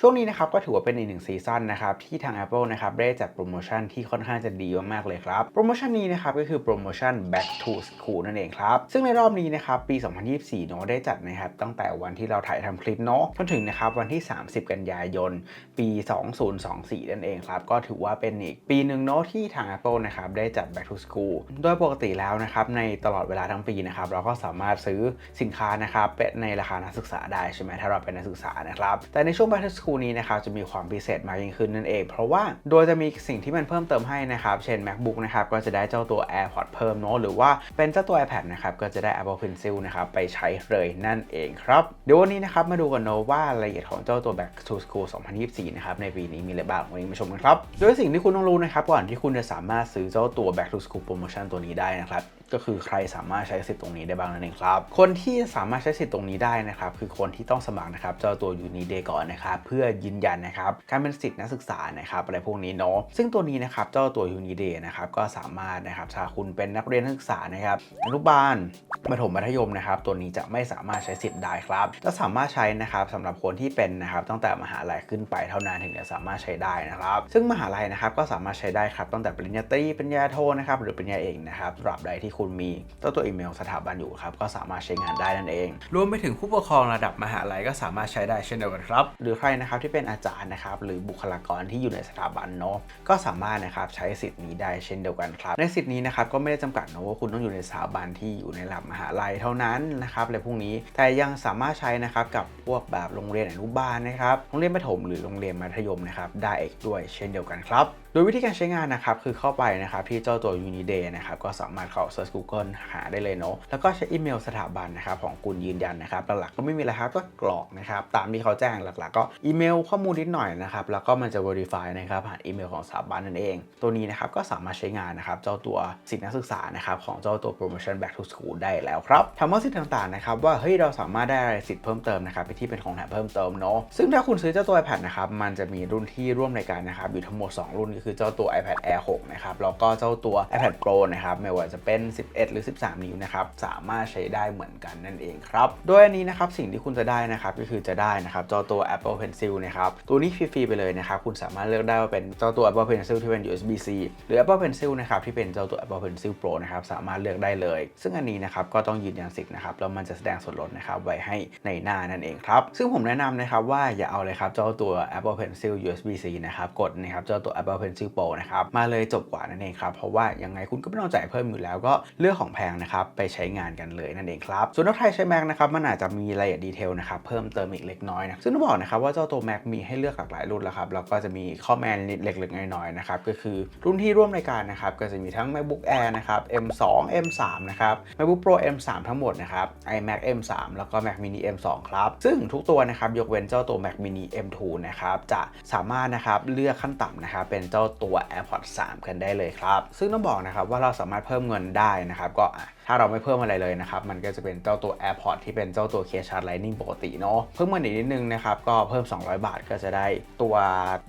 ช่วงนี้นะครับก็ถือว่าเป็นอีกหนึ่งซีซั่นนะครับที่ทาง Apple นะครับได้จัดโปรโมชั่นที่ค่อนข้างจะดีมากๆเลยครับ โปรโมชั่นนี้นะครับก็คือโปรโมชั่น Back to School นั่นเองครับ ซึ่งในรอบนี้นะครับปี 2024เนาะได้จัดนะครับตั้งแต่วันที่เราถ่ายทำคลิปเนาะจนถึงนะครับวันที่ 30 กันยายน ปี 2024 นั่นเองครับ ก็ถือว่าเป็นอีกปีหนึ่งเนาะที่ทาง Apple นะครับได้จัด Back to School โดยปกติแล้วนะครับในตลอดเวลาทั้งปีนะครับเราก็สามารถซื้อสินค้านะครับเป็นในราคานักศึกษาได้ใช่ไหมถ้าเราเป็นนักศึกษานะครับแต่ในช่วง Back to School นี้นะครับจะมีความพิเศษมากยิ่งขึ้นนั่นเอง เพราะว่าโดยจะมีสิ่งที่มันเพิ่มเติมให้นะครับเช่น MacBook นะครับก็จะได้เจ้าตัว AirPods เพิ่มเนาะหรือว่าเป็นเจ้าตัว iPad นะครับก็จะได้ Apple Pencil นะครับไปใช้เลยนั่นเองครับเดี๋ยววันนี้นะครับมาดูกันเนาะว่ารายละเอียดของเจ้าตัว Back to School 2024 นะครับในปีนี้มีอะไรบ้างวันนี้มาชมกันครับโดยสิ่งที่คุณต้องรู้นะครับก่อนที่คุณจะสามารถซื้อเจ้าตัว Back to School Promotion ตัวนี้ได้นะครับก็คือใครสามารถใช้สิทธิ์ตรงนี้ได้บ้างนั่นเองครับคนที่สามารถใช้สิทธิ์ตรงนี้ได้นะครับคือคนที่ต้องสมัครนะครับเจ้าตัว Uni Day ก่อนนะครับเพื่อยืนยันนะครับการเป็นสิทธิ์นักศึกษานะครับอะไรพวกนี้เนาะซึ่งตัวนี้นะครับเจ้าตัว Uni Day นะครับก็สามารถนะครับถ้าคุณเป็นนักเรียนนักศึกษานะครับอนุบาลประถมมัธยมนะครับ ตัวนี้จะไม่สามารถใช้สิทธิ์ได้ครับจะสามารถใช้นะครับสำหรับคนที่เป็นนะครับตั้งแต่มหาลัยขึ้นไปเท่านั้นถึงจะสามารถใช้ได้นะครับ ซึ่งมหาลัยนะครับก็สามารถใช้ได้ครับตั้งแต่ปริญญาตรีปริญญาโทนะครับหรือปริญญาเอกนะครับตราบใดที่คุณมีเจ้าตัวอีเมลสถาบันอยู่ครับก็สามารถใช้งานได้นั่นเอง รวมไปถึงผู้ปกครองระดับมหาลัยก็สามารถใช้ได้เช่นเดียวกันครับ หรือใครนะครับที่เป็นอาจารย์นะครับหรือบุคลากรที่อยู่ในสถาบันเนาะก็สามารถนะครับใช้สิทธิ์นี้ได้เช่นเดียวกันครับ ในสิทธิ์นี้นะครับก็ไม่ได้จำกัดนะว่าคุณต้องอยู่ในสถาบันที่อยู่ในระดับมหาลัยเท่านั้นนะครับอะไรพวกนี้แต่ยังสามารถใช้นะครับกับพวกแบบโรงเรียนอนุบาลนะครับโรงเรียนประถมหรือโรงเรียนมัธยมนะครับได้อีกด้วยเช่นเดียวกันครับ ดยวิธีการใช้งานนะครับคือเข้าไปนะครับที่เจ้าตัว Uniday นะครับก็สามารถเข้า Search Google หาได้เลยเนาะแล้วก็ใช้อีเมลสถาบันนะครับของคุณยืนยันนะครับหลักๆก็ไม่มีอะไรครับก็กรอกนะครับตามที่เขาแจ้งหลักๆ ก็อีเมลข้อมูลนิดหน่อยนะครับแล้วก็มันจะ verify นะครับผ่านอีเมลของสถาบันนั่นเอง ตัวนี้นะครับก็สามารถใช้งานนะครับเจ้าตัวสิทธินักศึกษานะครับของเจ้าตัว promotion back to school ได้แล้วครับถามว่าสิทธิ์ต่างๆนะครับว่าเฮ้ยเราสามารถได้อะไรสิทธิ์เพิ่มเติมนะครับไปที่เป็นของแถมเพิ่มเติมเนาะซึ่งถ้าคุณซื้อเจ้าตัว iPad นะครับมันจะมีรุ่นที่ร่วมรายการนะครับอยู่ทั้งหมด 2 รุ่นก็คือเจ้าตัว iPad Air 6 นะครับ แล้วก็เจ้าตัว iPad Pro นะครับ ไม่ว่าจะเป็น 11 หรือ 13 นิ้วนะครับ สามารถใช้ได้เหมือนกันนั่นเองครับ โดยอันนี้นะครับ สิ่งที่คุณจะได้นะครับ ก็คือจะได้นะครับ เจ้าตัว Apple Pencil นะครับ ตัวนี้ฟรีๆไปเลยนะครับ คุณสามารถเลือกได้ว่าเป็นเจ้าตัว Apple Pencil ที่เป็น USB-C หรือ Apple Pencil นะครับ ที่เป็นเจ้าตัว Apple Pencil Pro นะครับ สามารถเลือกได้เลย ซึ่งอันนี้นะครับ ก็ต้องยืนยันสิทธิ์นะครับ แล้วมันจะแสดงส่วนลดนะครับไว้ให้ในหน้านั่นเองครับ ซึ่งผมแนะนำนะครับว่าอย่าเอาเลยครับเจ้าตัว Apple Pencil USB-C นะครับ กดนะครับเจ้าตัว Apple Pencil Pro นะครับมาเลยจบกว่านั่นเองครับเพราะว่ายังไงคุณก็ไม่ต้องจ่ายเพิ่มอยู่แล้วก็เลือกของแพงนะครับไปใช้งานกันเลยนั่นเองครับส่วนถ้าใครใช้ Mac นะครับมันอาจจะมีรายละเอียดดีเทลนะครับเพิ่มเติมอีกเล็กน้อยนะซึ่งต้องบอกนะครับว่าเจ้าตัว Mac มีให้เลือกหลากหลายรุ่นแล้วครับแล้วก็จะมีข้อแม้นิดเล็กๆน้อยๆนะครับก็คือรุ่นที่ร่วมรายการนะครับก็จะมีทั้ง MacBook Air นะครับ M2 M3 นะครับ MacBook Pro M3 ทั้งหมดนะครับ iMac M3 แล้วก็ Mac Mini M2 ครับซึ่งทุกตัวนะครับยกเว้นเจ้าตัว Mac Mini M2 นะครับจะสามารถนะครับเลือกขั้นต่ำนะครับเป็นเจาตัว AirPods 3 กันได้เลยครับ ซึ่งต้องบอกนะครับว่าเราสามารถเพิ่มเงินได้นะครับ ก็ถ้าเราไม่เพิ่มอะไรเลยนะครับ มันก็จะเป็นเจ้าตัว AirPods ที่เป็นเจ้าตัวเคชาร์จ Lightning ปกติเนาะ เพิ่มเงินอีกนิดนึงนะครับ ก็เพิ่ม 200 บาทก็จะได้ตัว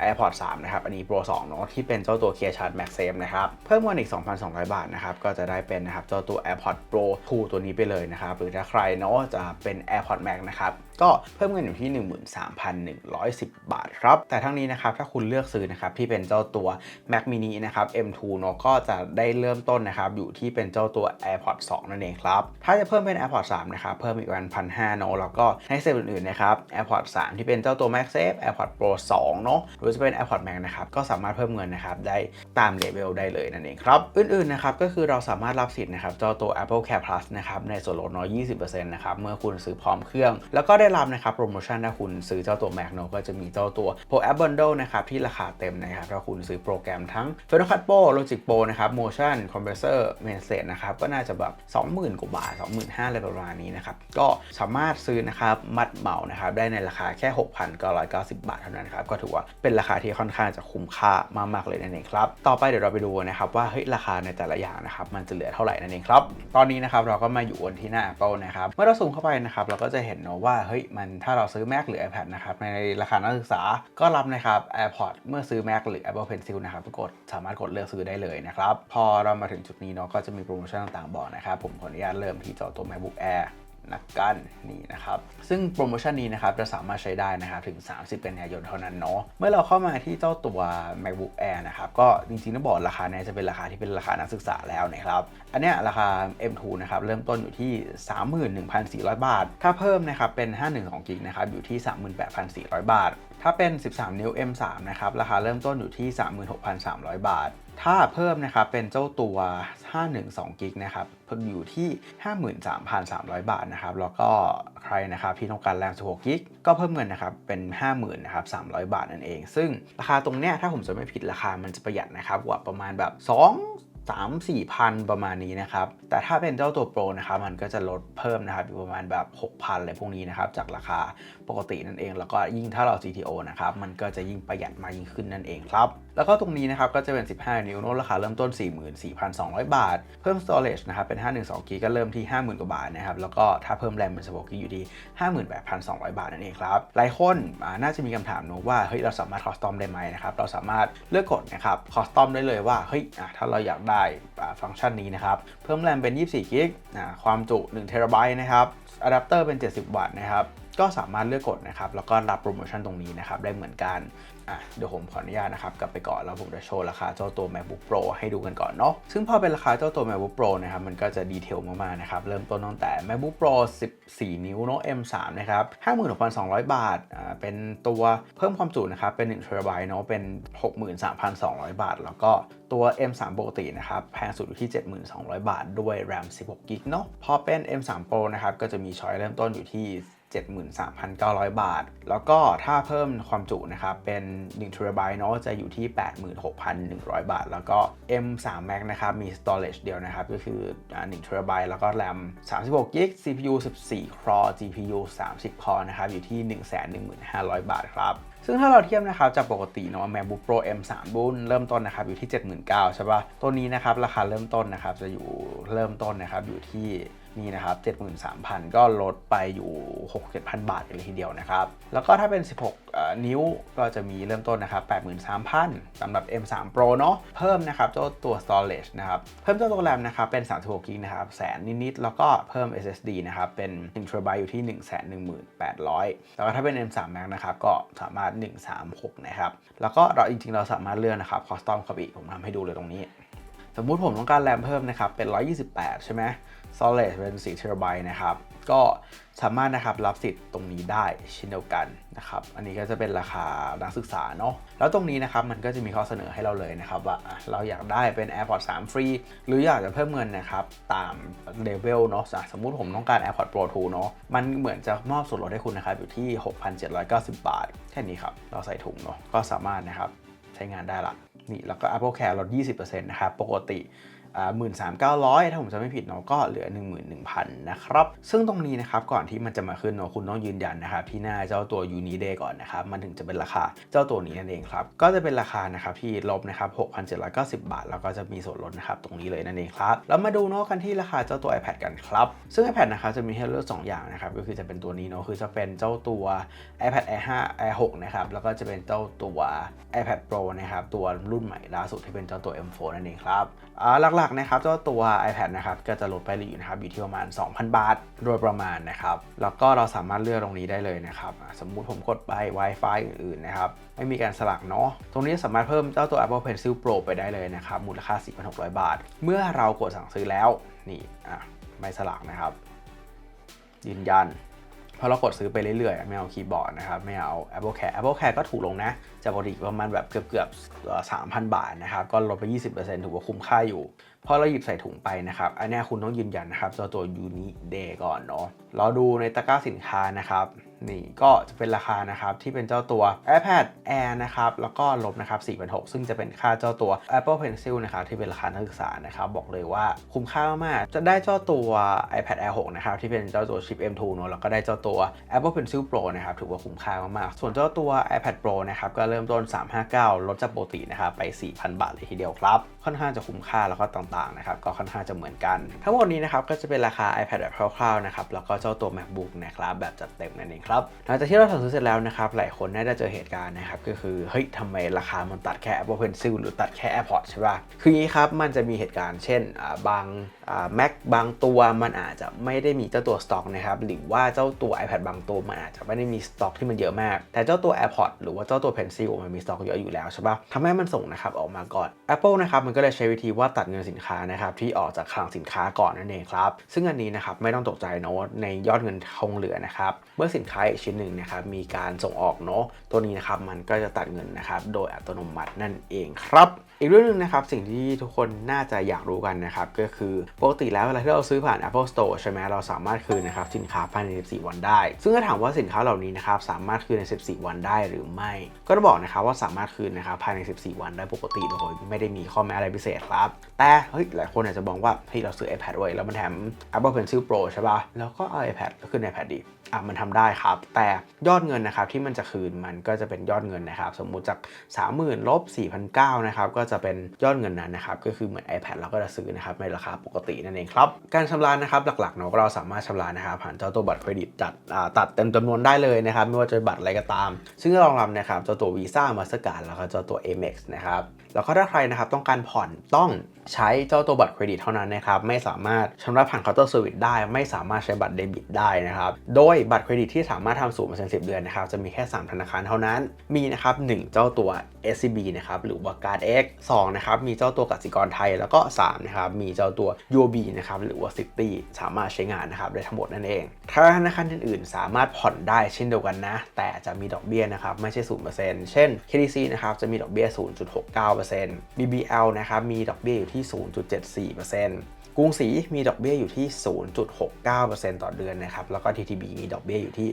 AirPods 3 นะครับ อันนี้ Pro 2 เนาะที่เป็นเจ้าตัวเคชาร์จ MagSafe นะครับ เพิ่มเงินอีก 2,200 บาทนะครับ ก็จะได้เป็นนะครับเจ้าตัว AirPods Pro 2 ตัวนี้ไปเลยนะครับ หรือถ้าใครเนาะจะเป็น AirPods Max นะครับ ก็เพิ่มเงินอยู่ที่ 13,110 บาทครับ แต่ทั้งนี้นะครับถ้าคุณเลือกซื้อนะครับที่เป็นเจ้าตัว Mac Mini นะครับ M2 เนาะก็จะได้เริ่มต้นนะครับอยู่ที่เป็นเจ้าตัว AirPods 2 นั่นเองครับ ถ้าจะเพิ่มเป็น AirPods 3 นะครับ เพิ่มอีกวันพันห้าเนาะแล้วก็ให้เซตอื่นๆนะครับ AirPods 3 ที่เป็นเจ้าตัว MagSafe AirPods Pro 2 เนาะหรือจะเป็น AirPods Max นะครับก็สามารถเพิ่มเงินนะครับได้ตามเลเวลได้เลยนั่นเองครับอื่นๆนะครับก็คือเราสามารถรับสิทธิ์นะครับเจ้าตัว Apple Care Plus นะครับในส่วนลดน้อย20%นะครับเมื่อคุณซื้อพร้อมเครื่อง แล้วก็ได้รับนะครับโปรโมชั่นถ้าคุณซื้อเจ้าตัว Mac เนาะก็จะมีเจ้าตัว Pro App Bundle นะครับที่ราคาเต็มนะครับถ้าคุณซื้อโปรแกรมทั้ง Final Cut Pro Logic Pro นะครับ Motion Compressor m a n s e t นะครับ ก็น่าจะแบบ 20,000 กว่าบาท 25,000อะไรประมาณนี้นะครับ ก็สามารถซื้อนะครับ มัดเหมานะครับ ได้ในราคาแค่ 6,990 บาทเท่านั้นครับ ก็ถือว่าเป็นราคาที่ค่อนข้างจะคุ้มค่ามากๆเลยนั่นเองครับ ต่อไปเดี๋ยวเราไปดูนะครับว่าเฮ้ยราคาในแต่ละอย่างนะครับมันจะเหลือเท่าไหร่นั่นเองครับ ตอนนี้นะครับเราก็มาอยู่บนที่หน้า Apple นะครับ เมื่อเราซูมเข้าไปนะครับเราก็จะเห็นเนาะว่าเฮ้ยมันถ้าเราซื้อ Mac หรือ iPad นะครับในราคานักศึกษาก็รับนะครับ AirPods เมื่อซื้อ Mac หรือ Apple Pencil นะครับกดสามารถกดเลือกซื้อได้เลยนะครับ พอเรามาถึงจุดนี้เนาะก็จะมีโปรโมชั่นต่างๆบอกนะครับ ผมขออนุญาตเริ่มที่เจ้าตัว MacBook Air นักกันนี่นะครับ ซึ่งโปรโมชั่นนี้นะครับจะสามารถใช้ได้นะครับถึง 30 กันยายนเท่านั้นเนาะเมื่อเราเข้ามาที่เจ้าตัว MacBook Air นะครับก็จริงๆต้องบอกราคาเนี้จะเป็นราคาที่เป็นราคานักศึกษาแล้วนะครับ อันเนี้ยราคา M2 นะครับเริ่มต้นอยู่ที่ 31,400 บาท ถ้าเพิ่มนะครับเป็น 512กิกนะครับอยู่ที่ 38,400 บาท ถ้าเป็น 13 นิ้ว M3 นะครับ ราคาเริ่มต้นอยู่ที่ 36,300 บาท ถ้าเพิ่มนะครับ เป็นเจ้าตัว 512กิกนะครับเพิ่มอยู่ที่ 53,300 บาทนะครับ แล้วก็ใครนะครับที่ต้องการแรม16กิกก็เพิ่มเงินนะครับ เป็น 50,000นะครับ300 บาทนั่นเอง ซึ่งราคาตรงเนี้ยถ้าผมจะไม่ผิดราคามันจะประหยัดนะครับกว่าประมาณแบบ 2 3 4พันประมาณนี้นะครับ แต่ถ้าเป็นเจ้าตัวโปรนะครับมันก็จะลดเพิ่มนะครับอยู่ประมาณแบบ 6,000อะไรพวกนี้นะครับจากราคาปกตินั่นเอง แล้วก็ยิ่งถ้าเรา GTO นะครับมันก็จะยิ่งประหยัดมากยิ่งขึ้นนั่นเองครับ แล้วก็ตรงนี้นะครับก็จะเป็น 15 นิ้วโน้ตราคาเริ่มต้น 44,200 บาท เพิ่ม storage นะครับเป็น 512กิกก็เริ่มที่ 50,000 กว่าบาทนะครับ แล้วก็ถ้าเพิ่มแรมเป็น 16กิกอยู่ที่ 58,200 บาทนั่นเองครับ หลายคนอ่น่าจะมีคำถามนะว่าเฮ้ยเราสามารถคอสตอมได้ไหมนะครับ เราสามารถเลือกกดนะครับคอสตอมได้เลยว่าเฮ้ยถ้าเราอยากได้ฟังก์ชันนี้นะครับ เพิ่มแรมเป็น 24กิกความจุ1เทราไบต์นะครับอะแดปเตอร์เป็น 70 วัตต์นะครับ ก็สามารถเลือกกดนะครับแล้วก็รับโปรโมชั่นตรงนี้นะครับได้เหมือนกันอะเดี๋ยวผมขออนุญาตนะครับกลับไปก่อนแล้วผมจะโชว์ราคาเจ้าตัว MacBook Pro ให้ดูกันก่อนเนาะซึ่งพอเป็นราคาเจ้าตัว MacBook Pro นะครับมันก็จะดีเทลมากๆนะครับเริ่มต้นตั้งแต่ MacBook Pro 14 นิ้วเนาะ M3 นะครับ56,200 บาทอ่าเป็นตัวเพิ่มความจุนะครับเป็น1 t b เนาะเป็น 63,200 บาท แล้วก็ตัว M3 ปกตินะครับแพงสุดอยู่ที่ 72,000 บาท ด้วย RAM 16 g b เนาะพอเป็น M3 Pro นะครับก็จะมีช้อยเริ่มต้นอยู่ที่ 73,900 บาท แล้วก็ถ้าเพิ่มความจุนะครับ เป็น1 t b เนาะจะอยู่ที่ 86,100 บาท แล้วก็ M3 Max นะครับ มี storage เดียวนะครับ ก็คือ1 t b แล้วก็ RAM 36 g b CPU 14 core GPU 30 core นะครับ อยู่ที่ 111,500 บาทครับซึ่งถ้าเราเทียบนะครับจากปกติเนาะ MacBook Pro M3 รุ่นเริ่มต้นนะครับอยู่ที่ 79,000ใช่ปะตัวนี้นะครับราคาเริ่มต้นนะครับจะอยู่เริ่มต้นนะครับอยู่ที่ นี่นะครับ 73,000 ก็ลดไปอยู่ 6-7,000 บาทเลยทีเดียวนะครับ แล้วก็ถ้าเป็น 16 นิ้วก็จะมีเริ่มต้นนะครับ 83,000สำหรับ M3 Pro เนาะเพิ่มนะครับเจ้าตัว storage นะครับ เพิ่มเจ้าตัว RAM นะครับ เป็น 36กิกนะครับแสนนิดๆ แล้วก็เพิ่ม SSD นะครับ เป็น1 TB อยู่ที่ 111,800แล้วก็ถ้าเป็น M3 Max นะครับ ก็สามารถ 136 นะครับ แล้วก็เราจริงๆ เราสามารถเลือกนะครับ custom เข้าไปอีกผมทำให้ดูเลยตรงนี้ สมมุติผมต้องการแรมเพิ่มนะครับ เป็น 128 ใช่ไหม storage เป็น4 t b นะครับ ก็สามารถนะครับรับสิทธิ์ตรงนี้ได้เช่นเดียวกันนะครับ อันนี้ก็จะเป็นราคานักศึกษาเนาะ แล้วตรงนี้นะครับมันก็จะมีข้อเสนอให้เราเลยนะครับว่าเราอยากได้เป็น AirPods 3 ฟรี หรืออยากจะเพิ่มเงินนะครับตามเลเวลเนาะอะสมมุติผมต้องการ AirPods Pro 2 เนาะ มันเหมือนจะมอบส่วนลดให้คุณนะครับอยู่ที่ 6,790 บาท แค่นี้ครับ เราใส่ถุงเนาะ ก็สามารถนะครับใช้งานได้ละ นี่แล้วก็ Apple Care ลด 20%นะครับ ปกติ หมื่นสามเก้าร้อยถ้าผมจะไม่ผิดเนาะก็เหลือ 11,000 นะครับ ซึ่งตรงนี้นะครับก่อนที่มันจะมาขึ้นเนาะคุณต้องยืนยันนะครับที่หน้าเจ้าตัว Uni Day ก่อนนะครับ มันถึงจะเป็นราคาเจ้าตัวนี้นั่นเองครับ ก็จะเป็นราคานะครับที่ลบนะครับ6,790 บาท แล้วก็จะมีส่วนลดนะครับตรงนี้เลยนั่นเองครับ แล้วมาดูเนาะกันที่ราคาเจ้าตัว iPad กันครับ ซึ่ง iPad นะครับจะมีให้เลือก2อย่างนะครับก็คือจะเป็นตัวนี้เนาะคือจะเป็นเจ้าตัว iPad Air 5 Air 6นะครับแล้วก็จะเป็นเจ้าตัว iPad Pro นะครับตัวรุ่นใหม่ล่าสุดที่เป็นเจ้าตัว M4 นั่นเองครับอ่าหลักๆนะครับเจ้าตัว iPad นะครับก็จะลดไปอยู่นะครับอยู่ที่ประมาณ 2,000 บาท โดยประมาณนะครับ แล้วก็เราสามารถเลือกตรงนี้ได้เลยนะครับ สมมุติผมกดไป Wi-Fi อื่นๆนะครับ ไม่มีการสลักเนาะตรงนี้สามารถเพิ่มเจ้าตัว Apple Pencil Pro ไปได้เลยนะครับ มูลค่า 4,600 บาท เมื่อเรากดสั่งซื้อแล้วนี่อะไม่สลักนะครับ ยืนยัน พอเรากดซื้อไปเรื่อยๆ ไม่เอาคีย์บอร์ดนะครับ ไม่เอา Apple Care Apple Care ก็ถูกลงนะจากปกติประมาณแบบเกือบๆสามพันบาทนะครับ ก็ลดไป 20%ถือว่าคุ้มค่าอยู่ พอเราหยิบใส่ถุงไปนะครับ อันนี้คุณต้องยืนยันนะครับตัวตัวยูนิเดก่อนเนาะเราดูในตะกร้าสินค้านะครับ นี่ก็จะเป็นราคานะครับที่เป็นเจ้าตัว iPad Air นะครับแล้วก็ลบนะครับ4,600 ซึ่งจะเป็นค่าเจ้าตัว Apple Pencil นะครับที่เป็นราคานักศึกษานะครับบอกเลยว่าคุ้มค่ามากจะได้เจ้าตัว iPad Air 6 นะครับที่เป็นเจ้าตัวชิป M2 เนอะแล้วก็ได้เจ้าตัว Apple Pencil Pro นะครับถือว่าคุ้มค่ามากๆส่วนเจ้าตัว iPad Pro นะครับก็เริ่มต้น 359 ลดจากปกตินะครับไป 4,000 บาทเลยทีเดียวครับ ค่อนข้างจะคุ้มค่าแล้วก็ต่างๆนะครับก็ค่อนข้างจะเหมือนกัน ทั้งหมดนี้นะครับก็จะเป็นราคา iPad แบบคร่าวๆนะครับแล้วก็เจ้าตัว MacBook นะครับแบบจัดเต็มนั่นเองครับหลังจากที่เราสั่งซื้อเสร็จแล้วนะครับ หลายคนน่าจะเจอเหตุการณ์นะครับ ก็คือ เฮ้ยทำไมราคามันตัดแค่ Apple Pencil หรือตัดแค่ AirPods ใช่ป่ะ คืออย่างนี้ครับ มันจะมีเหตุการณ์เช่นบางแม็กบางตัวมันอาจจะไม่ได้มีเจ้าตัวสต็อกนะครับ หรือว่าเจ้าตัว iPad บางตัวมันอาจจะไม่ได้มีสต็อกที่มันเยอะมาก แต่เจ้าตัว AirPods หรือว่าเจ้าตัว Pencil มันมีสต็อกเยอะอยู่แล้วใช่ป่ะทำให้มันส่งนะครับออกมาก่อน Apple นะครับมันก็เลยใช้วิธีว่าตัดเงินสินค้านะครับที่ออกจากคลังสินค้าก่อนนั่นเองครับซึ่งอันนี้นะครับไม่ต้องตกใจเนาในยอดเงินคงเหลือนะครับเมื่อสินค้าอีกชิ้นหนึ่งนะครับมีการส่งออกเนาะตัวนี้นะครับมันก็จะตัดเงินนะครับโดยอัตโนมัตินั่นเองครับอีกเรื่องหนึงนะครับสิ่งที่ทุกคนน่าจะอยากรู้กันนะครับก็คือปกติแล้วเวลาที่เราซื้อผ่าน Apple Store ใช่ไหมเราสามารถคืนนะครับสินค้าภายใน 14 วันได้ ซึ่งถ้าถามว่าสินค้าเหล่านี้นะครับสามารถคืนใน 14 วันได้หรือไม่ ก็ต้องบอกนะครับว่าสามารถคืนนะครับภายใน 14 วันได้ปกติโดยไม่ได้มีข้อแม้อะไรพิเศษครับแต่เฮ้ยหลายคนอาจจะมองว่าเฮ้ยเราซื้อ iPad ไว้แล้วมันแถม Apple Pencil Pro ใช่ป่ะแล้วก็เอา iPad ก็ขึ้น iPad ดีอะมันทำได้ครับแต่ยอดเงินนะครับที่มันจะคืนมันก็จะเป็นยอดเงินนะครับ สมมุติจาก 30,000ลบ4,900นะครับก็จะเป็นยอดเงินนั้นนะครับก็คือเหมือน iPad เราก็จะซื้อนะครับในราคาปกตินั่นเองครับการชำระนะครับหลักๆเนาะก็เราสามารถชำระนะครับผ่านเจ้าตัวบัตรเครดิตจัดตัดเต็มจำนวนได้เลยนะครับไม่ว่าจะบัตรอะไรก็ตาม ซึ่งรองรับนะครับเจ้าตัว Visa Mastercard แล้วก็เจ้าตัว Amex นะครับแล้วก็ถ้าใครนะครับต้องการผ่อนต้องใช้เจ้าตัวบัตรเครดิตเท่านั้นนะครับไม่สามารถชำระผ่านเคาน์เตอร์เซอร์วิสได้ ไม่สามารถใช้บัตรเดบิตได้นะครับโดยบัตรเครดิตที่สาามารถทำสูงเปอร์เซ็นต์สิเดือนนะครับจะมีแค่ 3 ธนาคารเท่านั้น มีนะครับ1เจ้าตัว SCB นะครับหรือว่า Card X 2นะครับมีเจ้าตัวกสิกรไทยแล้วก็3นะครับมีเจ้าตัว UOB นะครับหรือว่า City สามารถใช้งานนะครับได้ทั้งหมดนั่นเองถ้าธนาคารอื่นๆ สามารถผ่อนได้เช่นเดียวกันนะ แต่จะมีดอกเบี้ยนะครับไม่ใช่0%เช่น KDC นะครับจะมีดอกเบี้ย 0.69% BBL นะครับมีดอกเบี้ยอยู่ที่ 0.74% กรุงศรีมีดอกเบี้ยอยู่ที่ 0.69%ต่อเดือนนะครับ แล้วก็ TTB มีดอกเบี้ยอยู่ที่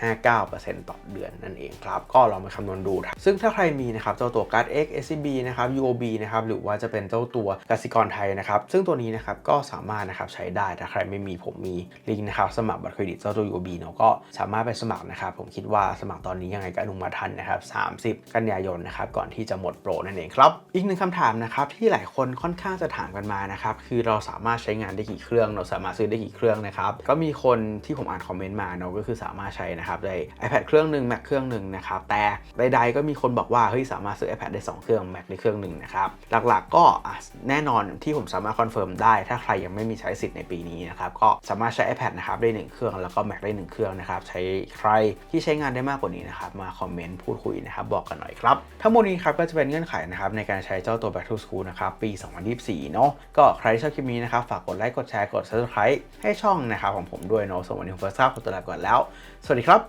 0.59%ต่อเดือนนั่นเองครับ ก็ลองไปคำนวณดูครับซึ่งถ้าใครมีนะครับเจ้าตัว Card X SCB นะครับ UOB นะครับหรือว่าจะเป็นเจ้าตัวกสิกรไทยนะครับ ซึ่งตัวนี้นะครับก็สามารถนะครับใช้ได้ถ้าใครไม่มีผมมีลิงก์นะครับสมัครบัตรเครดิตเจ้าตัว UOB เนาะก็สามารถไปสมัครนะครับ ผมคิดว่าสมัครตอนนี้ยังไงก็อนุมัติทันนะครับ 30 กันยายนนะครับก่อนที่จะหมดโปรนั่นเองครับ อีกหนึ่งคำถามนะครับที่หลายคนค่อนข้างจะถามกันมานะครับคือเราราสามารถใช้งานได้กี่เครื่อง เราสามารถซื้อได้กี่เครื่องนะครับก็มีคนที่ผมอ่านคอมเมนต์มาเนาะก็คือสามารถใช้นะครับได้ iPad เครื่องหนึ่ง Mac เครื่องหนึ่งนะครับแต่ใดๆก็มีคนบอกว่าเฮ้ยสามารถซื้อ iPad ได้ 2 เครื่อง Mac ในเครื่องหนึ่งนะครับหลักๆก็แน่นอนที่ผมสามารถคอนเฟิร์มได้ ถ้าใครยังไม่มีใช้สิทธิ์ในปีนี้นะครับก็สามารถใช้ iPad นะครับได้ 1 เครื่องแล้วก็ Mac ได้ 1 เครื่องนะครับใช้ใครที่ใช้งานได้มากกว่านี้นะครับมาคอมเมนต์พูดคุยนะครับบอกกันหน่อยครับทั้งหมดนี้ครับก็จะเป็นเงื่อนไขนะครับในการใช้เจ้าตัว Back to School นะครับปี 2024 เนาะก็ใครชอบคลิปนี้นะครับฝากกดไลค์กดแชร์กด subscribe ให้ช่องนะครับของผมด้วยเนาะส่วนวันนี้ผมเฟิร์สทราบขอตัวลาก่อนแล้ว สวัสดีครับ